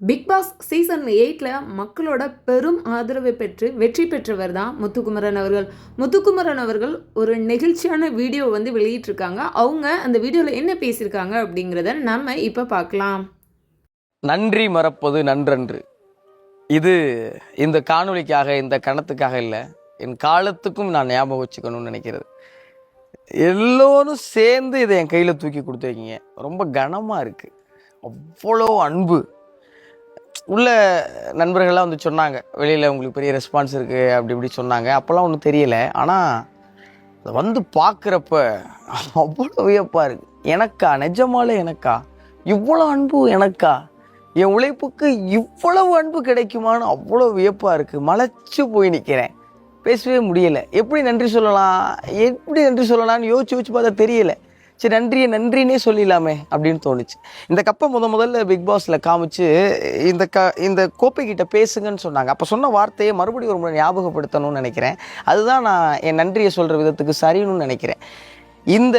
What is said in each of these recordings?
Big Boss season எயிட்டில் மக்களோட பெரும் ஆதரவை பெற்று வெற்றி பெற்றவர் தான் முத்துக்குமரன் அவர்கள். முத்துக்குமரன் அவர்கள் ஒரு நெகிழ்ச்சியான வீடியோ வந்து வெளியிட்டிருக்காங்க. அவங்க அந்த வீடியோவில் என்ன பேசியிருக்காங்க அப்படிங்கிறத நம்ம இப்போ பார்க்கலாம். நன்றி மறப்பது நன்றன்று. இது இந்த காணொலிக்காக இந்த கணத்துக்காக இல்லை. என் காலத்துக்கும் நான் ஞாபகம் வச்சுக்கணும்னு நினைக்கிறது. எல்லோரும் சேர்ந்து இதை என் கையில் தூக்கி கொடுத்துருக்கீங்க ரொம்ப கனமாக இருக்குது அவ்வளோ அன்பு. உள்ள நண்பர்கள்லாம் வந்து சொன்னாங்க வெளியில் உங்களுக்கு பெரிய ரெஸ்பான்ஸ் இருக்குது அப்படி இப்படி சொன்னாங்க. அப்போல்லாம் ஒன்றும் தெரியலை. ஆனால் அதை வந்து பார்க்குறப்ப அவ்வளோ வியப்பாக இருக்குது எனக்கா? நிஜமாலே எனக்கா? இவ்வளோ அன்பு எனக்கா? என் உழைப்புக்கு இவ்வளவு அன்பு கிடைக்குமான்னு அவ்வளோ வியப்பாக இருக்குது மலைச்சு போய் நிற்கிறேன் பேசவே முடியலை. எப்படி நன்றி சொல்லலாம்? எப்படி நன்றி சொல்லலாம்னு யோசிச்சு யோசிச்சு பார்த்தா தெரியலை. சரி நன்றியை நன்றினே சொல்லிடலாமே அப்படின்னு தோணுச்சு. இந்த கப்பை முத முதல்ல பிக் பாஸில் காமிச்சு இந்த க இந்த கோப்பை கிட்ட பேசுங்கன்னு சொன்னாங்க. அப்போ சொன்ன வார்த்தையை மறுபடியும் ஒரு முறை ஞாபகப்படுத்தணும்னு நினைக்கிறேன். அதுதான் நான் என் நன்றியை சொல்கிற விதத்துக்கு சரின்னு நினைக்கிறேன். இந்த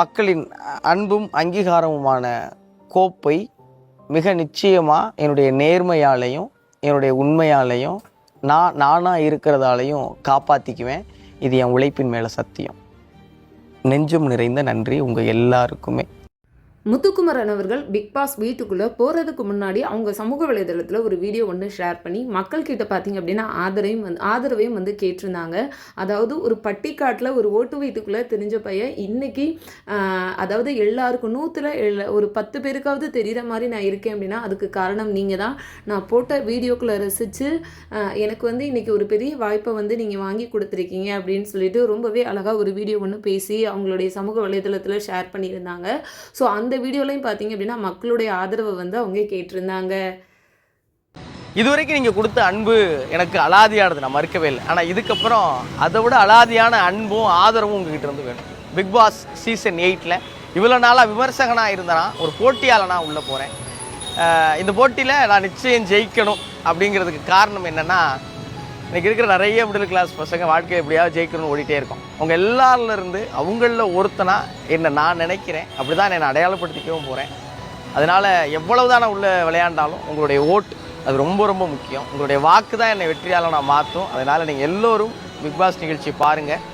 மக்களின் அன்பும் அங்கீகாரமுமான கோப்பை மிக நிச்சயமாக என்னுடைய நேர்மையாலையும் என்னுடைய உண்மையாலையும் நான் நானாக இருக்கிறதாலையும் காப்பாற்றிக்குவேன் இது என் உழைப்பின் மேலே சத்தியம். நெஞ்சம் நிறைந்த நன்றி உங்கள் எல்லாருக்குமே. முத்துக்குமரன் அவர்கள் பிக் பாஸ் வீட்டுக்குள்ளே போகிறதுக்கு முன்னாடி அவங்க சமூக வலைதளத்தில் ஒரு வீடியோ ஒன்று ஷேர் பண்ணி மக்கள்கிட்ட பார்த்தீங்க அப்படின்னா ஆதரவையும் வந்து ஆதரவையும் வந்து கேட்டிருந்தாங்க. அதாவது ஒரு பட்டிக்காட்டில் ஒரு ஓட்டு வீட்டுக்குள்ளே தெரிஞ்ச பையன் இன்னைக்கு அதாவது எல்லாருக்கும் நூற்றில் ஒரு பத்து பேருக்காவது தெரிகிற மாதிரி நான் இருக்கேன் அப்படின்னா அதுக்கு காரணம் நீங்கள் தான் நான் போட்ட வீடியோக்குள்ளே ரசித்து எனக்கு வந்து இன்றைக்கி ஒரு பெரிய வாய்ப்பை வந்து நீங்கள் வாங்கி கொடுத்துருக்கீங்க அப்படின்னு சொல்லிட்டு ரொம்பவே அழகாக ஒரு வீடியோ ஒன்று பேசி அவங்களுடைய சமூக வலைதளத்தில் ஷேர் பண்ணியிருந்தாங்க. ஸோ அந்த வீடியோலையும் பார்த்தீங்க அப்படின்னா மக்களுடைய ஆதரவை வந்து அவங்க கேட்டிருந்தாங்க. இதுவரைக்கும் நீங்கள் கொடுத்த அன்பு எனக்கு அலாதியானது நான் மறுக்கவே இல்லை. ஆனால் இதுக்கப்புறம் அதை விட அலாதியான அன்பும் ஆதரவும் உங்ககிட்ட இருந்து வேணும். பிக் பாஸ் சீசன் எயிட்டில் இவ்வளோ நாளாக விமர்சகனாக இருந்தனா ஒரு போட்டியாளனாக உள்ளே போகிறேன் இந்த போட்டியில் நான் நிச்சயம் ஜெயிக்கணும் அப்படிங்கிறதுக்கு காரணம் என்னென்னா இன்றைக்கி இருக்கிற நிறைய மிடில் கிளாஸ் பசங்க வாழ்க்கையை எப்படியாவது ஜெயிக்கணும்னு ஓடிட்டே இருக்கும். அவங்க எல்லாருலேருந்து அவங்களில் ஒருத்தனா என்ன நான் நினைக்கிறேன். அப்படி தான் என்னை அடையாளப்படுத்திக்கவும் போகிறேன் அதனால் எவ்வளவு தான் உள்ள விளையாண்டாலும் உங்களுடைய ஓட் அது ரொம்ப ரொம்ப முக்கியம். உங்களுடைய வாக்கு தான் என்னை வெற்றியாளனாக மாற்றும் அதனால் நீங்கள் எல்லோரும் பிக் பாஸ் நிகழ்ச்சி பாருங்கள்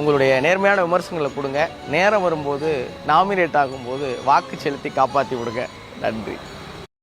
உங்களுடைய நேர்மையான விமர்சனங்களை கொடுங்க. நேரம் வரும்போது நாமினேட் ஆகும்போது வாக்கு செலுத்தி காப்பாற்றி விடுங்க. நன்றி.